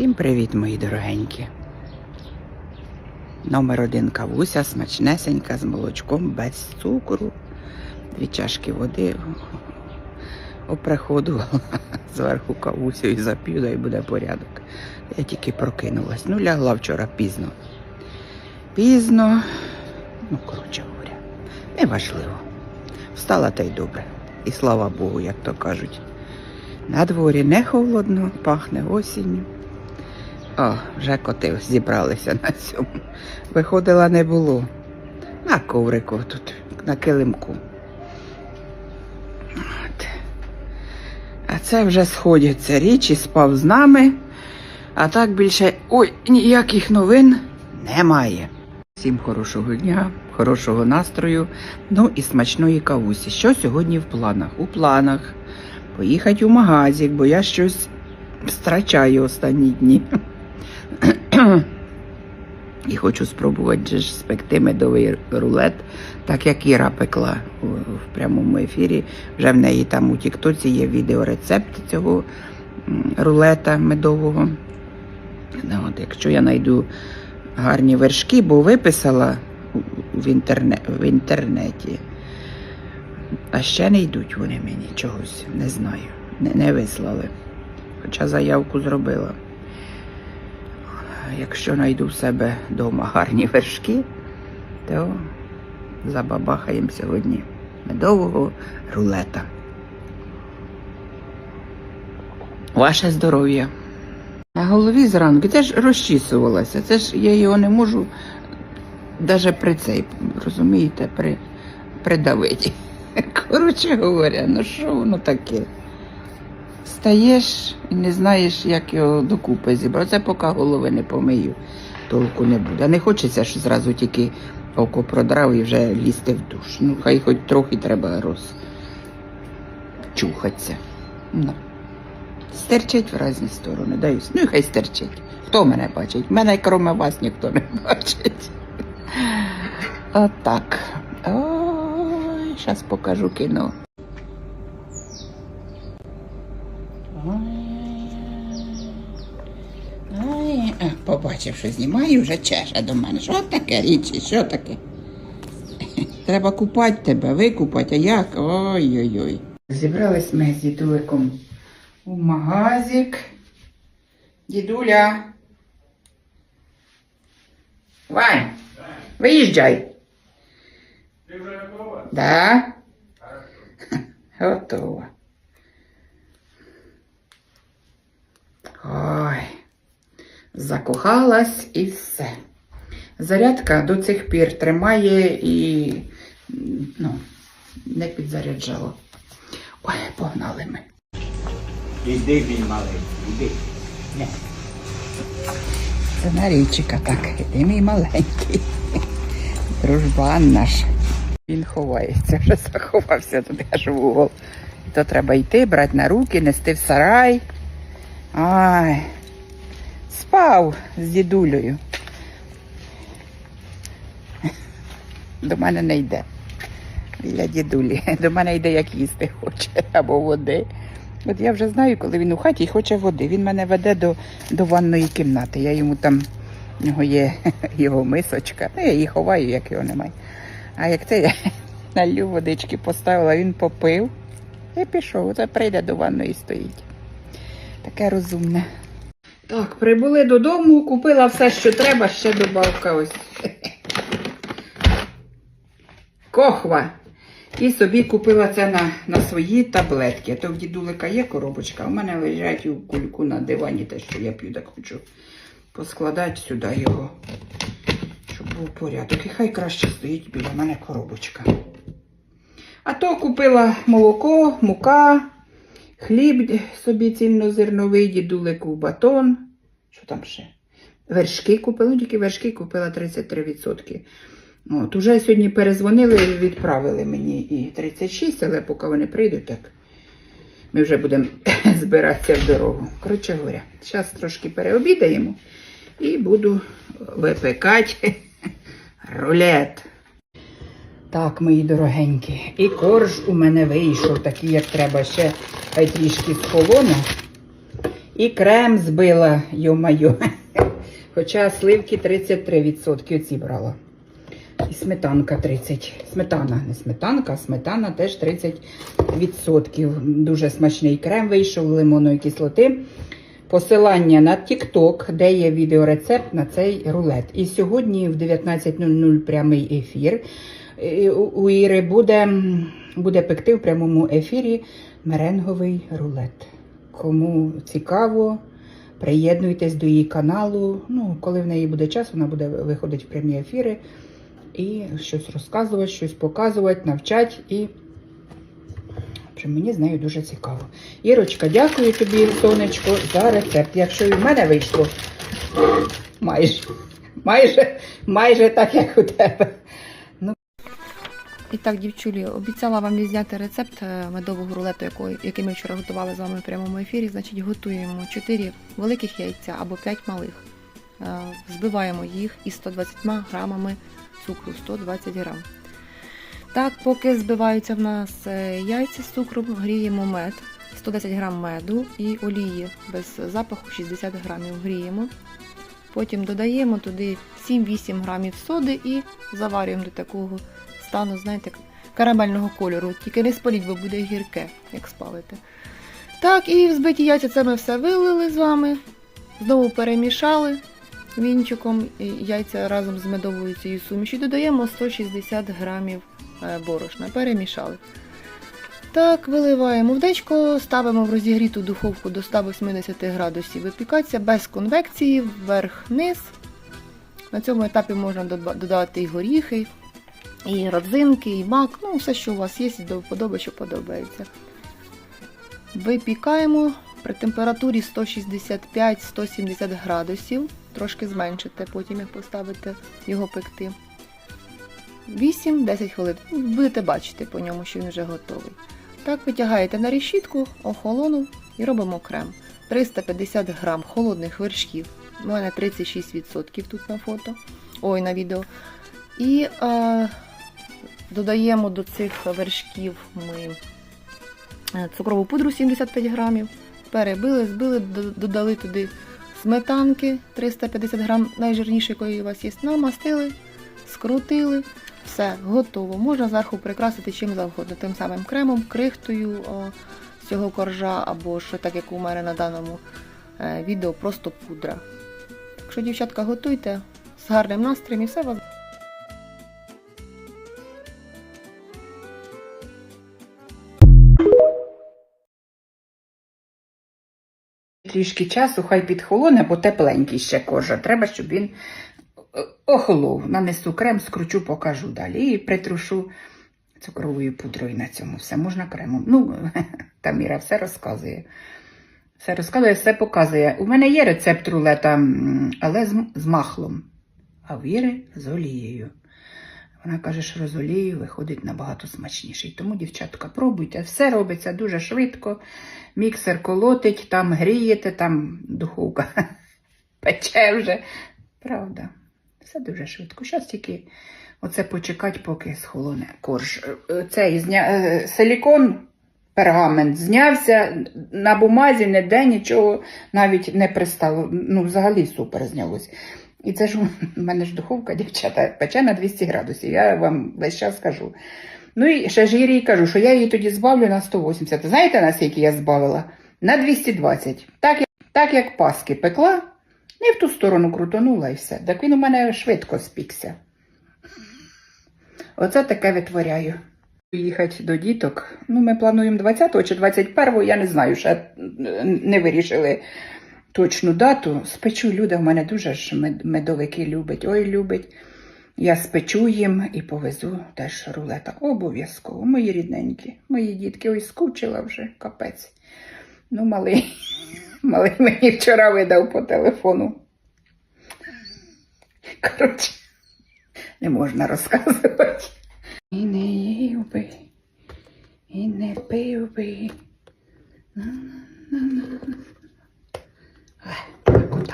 Всім привіт, мої дорогенькі. Номер один кавуся, смачнесенька з молочком, без цукру. Дві чашки води оприходувала зверху кавусю і зап'ю, да і буде порядок. Я тільки прокинулась. Ну, лягла вчора пізно. Пізно, ну, коротше говоря, неважливо. Встала та й добре. І слава Богу, як то кажуть. На дворі не холодно, пахне осінню. О, вже коти зібралися на цьому. Виходила не було. На коврику тут, на килимку. От. А це вже сходяться річі, спав з нами. А так більше ой, ніяких новин немає. Всім хорошого дня, хорошого настрою, ну і смачної кавусі. Що сьогодні в планах? У планах поїхати у магазик, бо я щось втрачаю останні дні. І хочу спробувати ж спекти медовий рулет, так як Іра пекла в прямому ефірі. Вже в неї там у Тіктоці є відеорецепт цього рулета медового. От, якщо я знайду гарні вершки, бо виписала в, інтерне, в інтернеті. А ще не йдуть вони мені чогось, не знаю. Не, не вислали. Хоча заявку зробила. Якщо знайду в себе вдома гарні вершки, то забабахаємо сьогодні медового рулета. Ваше здоров'я. На голові зранку теж розчісувалася. Це ж я його не можу навіть при цей, розумієте, при, придавити. Коротше говоря, ну що воно таке? Стаєш і не знаєш, як його докупи зібрати. Це поки голови не помию, толку не буде. А не хочеться, що зразу тільки око продрав і вже лізти в душ. Ну, хай хоч трохи треба розчухатися. Ну. Стерчить в різні сторони, даюсь. Ну і хай стерчить. Хто мене бачить? Мене, крім вас, ніхто не бачить. Отак. Ой, зараз покажу кіно. Ой, а, побачив, що знімаю, вже чеше до мене. Що таке річі? Що таке? Треба купати тебе, викупати, а як? Ой-ой-ой. Зібрались ми з дідуликом у магазик. Дідуля. Вань, виїжджай. Ти вже готова? Да? Готова. Ой, закохалась і все. Зарядка до цих пір тримає і ну, не підзаряджала. Ой, погнали ми. Іди, мій маленький, іди. Це Нарічика так. Іди мій маленький. Дружбан наш. Він ховається, вже заховався туди аж в угол. То треба йти, брати на руки, нести в сарай. Ай. Спав з дідулею. До мене не йде. Біля дідулі. До мене йде, як їсти хоче, або води. От я вже знаю, коли він у хаті і хоче води. Він мене веде до, до ванної кімнати. Я йому там, в нього є його мисочка. Ну, я її ховаю, як його немає. А як це я налью водички поставила, він попив і пішов. Оце прийде до ванної і стоїть. Таке розумне. Так, прибули додому, купила все, що треба, ще добавка ось. Кохва. І собі купила це на, на свої таблетки. То в дідулика є коробочка, а в мене лежать у кульку на дивані, те, що я п'ю, так хочу поскладати сюди його, щоб був порядок. І хай краще стоїть біля мене коробочка. А то купила молоко, мука, хліб собі цільнозерновий, дідулику батон. Що там ще? Вершки купила, ну тільки вершки купила 33%. От, уже сьогодні перезвонили, відправили мені і 36, але поки вони прийдуть, так ми вже будемо збиратися в дорогу. Коротше говоря, зараз трошки переобідаємо і буду випекати рулет. Так, мої дорогенькі, і корж у мене вийшов, такий, як треба, ще трішки з полону. І крем збила, йо-майо. Хоча сливки 33% оці брала. І сметанка 30%. Сметана, не сметанка, а сметана теж 30%. Дуже смачний крем вийшов лимонної кислоти. Посилання на TikTok, де є відеорецепт на цей рулет. І сьогодні в 19.00 прямий ефір. У Іри буде, буде пекти в прямому ефірі меренговий рулет. Кому цікаво, приєднуйтесь до її каналу. Ну, коли в неї буде час, вона буде виходити в прямі ефіри і щось розказувати, щось показувати, навчати. І общем, мені з нею дуже цікаво. Ірочка, дякую тобі, сонечко, за рецепт. Якщо і в мене вийшло майже, майже, майже так, як у тебе. І так, дівчулі, обіцяла вам відзняти рецепт е, медового рулету, який, ми вчора готували з вами в прямому ефірі. Значить, готуємо 4 великих яйця або 5 малих. Е, Збиваємо їх із 120 грамами цукру, 120 грам. Так, поки збиваються в нас е, яйця з цукром, гріємо мед, 110 грам меду і олії без запаху 60 грамів гріємо. Потім додаємо туди 7-8 грамів соди і заварюємо до такого стану, знаєте, карамельного кольору. Тільки не спаліть, бо буде гірке, як спалите. Так, і в збиті яйця це ми все вилили з вами. Знову перемішали вінчиком яйця разом з медовою цією сумішю. Додаємо 160 грамів е, борошна. Перемішали. Так, виливаємо в дечко, ставимо в розігріту духовку до 180 градусів. Випікатися без конвекції, вверх-вниз. На цьому етапі можна додати і горіхи, і родзинки, і мак, ну все, що у вас є, до вподоби, що подобається. Випікаємо при температурі 165-170 градусів. Трошки зменшите потім, як поставите його пекти. 8-10 хвилин. Будете бачити по ньому, що він вже готовий. Так, витягаєте на решітку, охолонув і робимо крем. 350 грам холодних вершків. У мене 36% тут на фото. Ой, на відео. І е, додаємо до цих вершків ми е, цукрову пудру 75 грамів. Перебили, збили, додали туди сметанки 350 грам, найжирнішої, якої у вас є. Намастили, скрутили. Все, готово. Можна зверху прикрасити чим завгодно. Тим самим кремом, крихтою цього коржа, або ж так як у мене на даному е, відео, просто пудра. Так що, дівчатка, готуйте з гарним настроєм і все вас Трішки часу, хай підхолоне, бо тепленький ще кожа. Треба, щоб він е, охолов. Нанесу крем, скручу, покажу далі. І притрушу цукровою пудрою на цьому. Все можна кремом. Ну, там Іра все розказує. Все розказує, все показує. У мене є рецепт рулета, але з, з махлом. А в Іри з олією. Вона каже, що з олією виходить набагато смачніший. Тому, дівчатка, пробуйте. Все робиться дуже швидко. Міксер колотить, там грієте, там духовка пече вже. Правда, все дуже швидко. Зараз тільки оце почекати, поки схолоне корж. Е, Цей зня... е, силікон, пергамент знявся на бумазі, ніде нічого навіть не пристало. Ну, взагалі супер знялось. І це ж у мене ж духовка, дівчата, пече на 200 градусів. Я вам весь час скажу. Ну і ще ж Ірі кажу, що я її тоді збавлю на 180. Знаєте, наскільки я збавила? На 220. Так, так як паски пекла, не в ту сторону крутонула і все. Так він у мене швидко спікся. Оце таке витворяю. Їхати до діток. Ну, ми плануємо 20 чи 21, я не знаю, ще не вирішили точну дату. Спечу Люда в мене дуже ж медовики любить. Ой, любить. Я спечу їм і повезу теж рулета. Обов'язково. Мої рідненькі, мої дітки, ой, скучила вже, капець. Ну, малий, малий мені вчора видав по телефону. Коротше, не можна розказувати. І не їв би, і не пив би. На-на-на-на. Ай, Куди?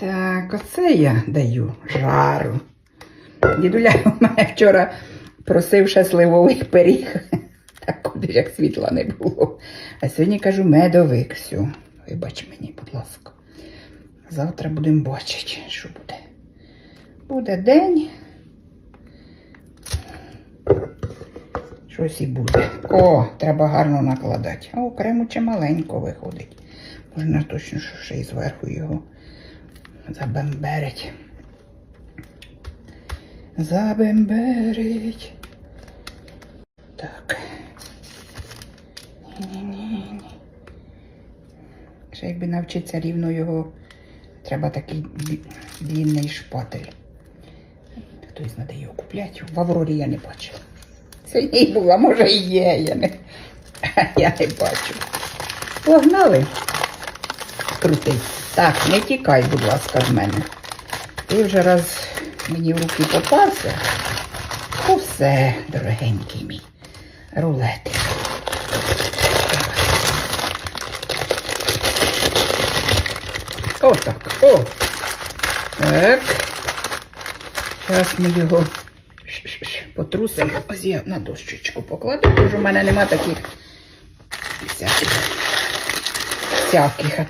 Так, оце я даю жару. Дідуля у мене вчора просив ще сливовий пиріг. Так куди як світла не було. А сьогодні кажу медовик. Все, вибач мені, будь ласка. Завтра будемо бачити, що буде. Буде день. Щось і буде. О, треба гарно накладати. А окремо чи маленько виходить. Можна точно що ще й зверху його забемберить. Забемберить. Так. Ні-ні-ні. Ще якби навчитися рівно його, треба такий длі- длінний шпатель. Хтось знайде його купляти. В Аврорі я не бачила. Це не була, може і є, я не, я не бачу. Погнали. Крутий. Так, не тікай, будь ласка, з мене. Ти вже раз мені в руки попався. Все, дорогенький мій. Рулетик. Отак. О. Так. Зараз ми його потрусимо. Ось я на дощечку покладу, бо ж у мене нема таких всяких. Всяких, а.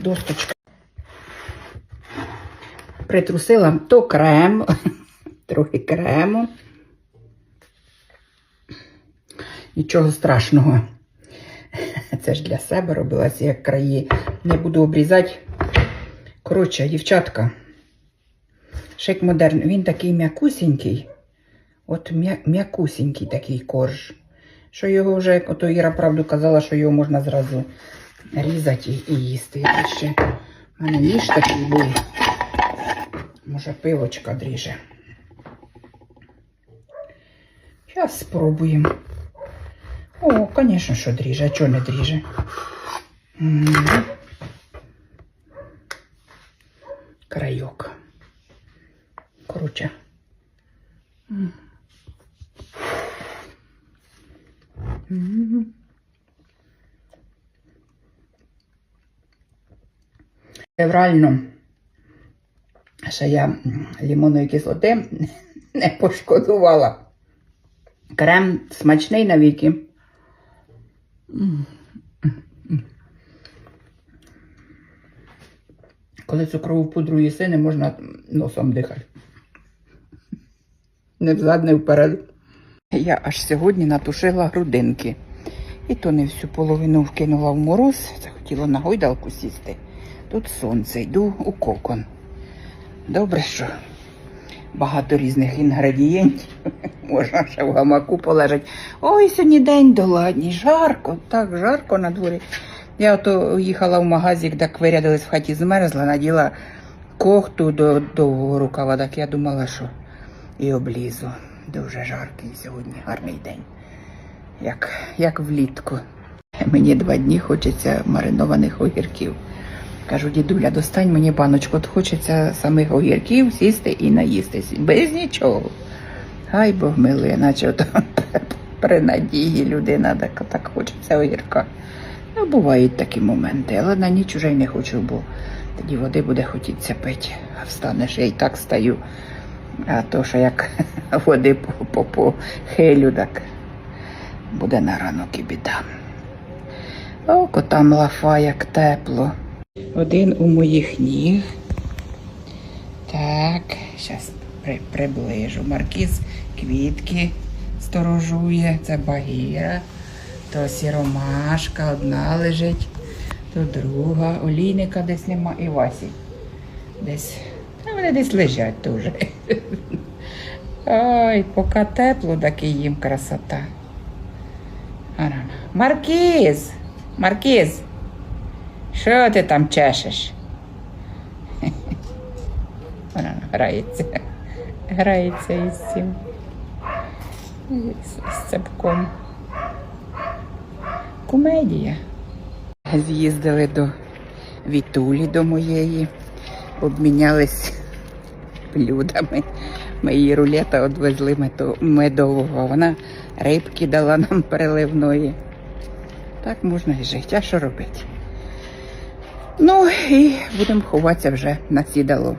Притрусила то крем, трохи крему. Нічого страшного. Це ж для себе робилася як краї. Не буду обрізати. Коротше, дівчатка. Шик модерн, він такий м'якусінький. От м'я- м'якусінький такий корж. Що його вже, ото Іра правду казала, що його можна зразу різати і, і їсти. Я ще в мене ніж такий був. Може, пилочка дріже. Зараз спробуємо. О, звісно, що дріже, а чого не дріже? М. Крайок. Короче. М. М. Феврально. Ще я м, лимонної кислоти не пошкодувала. Крем смачний навіки. Коли цукрову пудру їси, не можна носом дихати. Не взад, не вперед. Я аж сьогодні натушила грудинки. І то не всю половину вкинула в мороз. Захотіла на гойдалку сісти. Тут сонце, йду у кокон. Добре, що багато різних інгредієнтів. Можна ще в гамаку полежати. Ой, сьогодні день доладній, жарко, так жарко на дворі. Я ото їхала в магазик, так вирядилась в хаті, змерзла, наділа кохту до довгого рукава, так я думала, що і облізу. Дуже жаркий сьогодні, гарний день. Як, як влітку. Мені два дні хочеться маринованих огірків. Кажу, дідуля, достань мені баночку, от хочеться самих огірків сісти і наїстись. Без нічого. Хай Бог милує, наче при надії людина так, так хочеться огірка. Ну, бувають такі моменти, але на ніч уже й не хочу, бо тоді води буде хотітися пити. А встанеш, я і так стаю. А то, що як води по, по, по хилю, так буде на ранок і біда. О, котам лафа, як тепло. Один у моїх ніг. Так, зараз при, приближу. Маркіз квітки сторожує. Це багіра. То сіромашка одна лежить, то друга. Олійника десь нема і Васі. Десь. Та вони десь лежать дуже. Ой, поки тепло, так і їм красота. Маркіз! Маркіз! Що ти там чешеш? Вона грається. Грається із цим. З, цепком. Комедія. З'їздили до Вітулі до моєї, обмінялись блюдами. Ми її рулета відвезли медового. Вона рибки дала нам переливної. Так можна і жити. А що робити? Ну і будемо ховатися вже на сідало.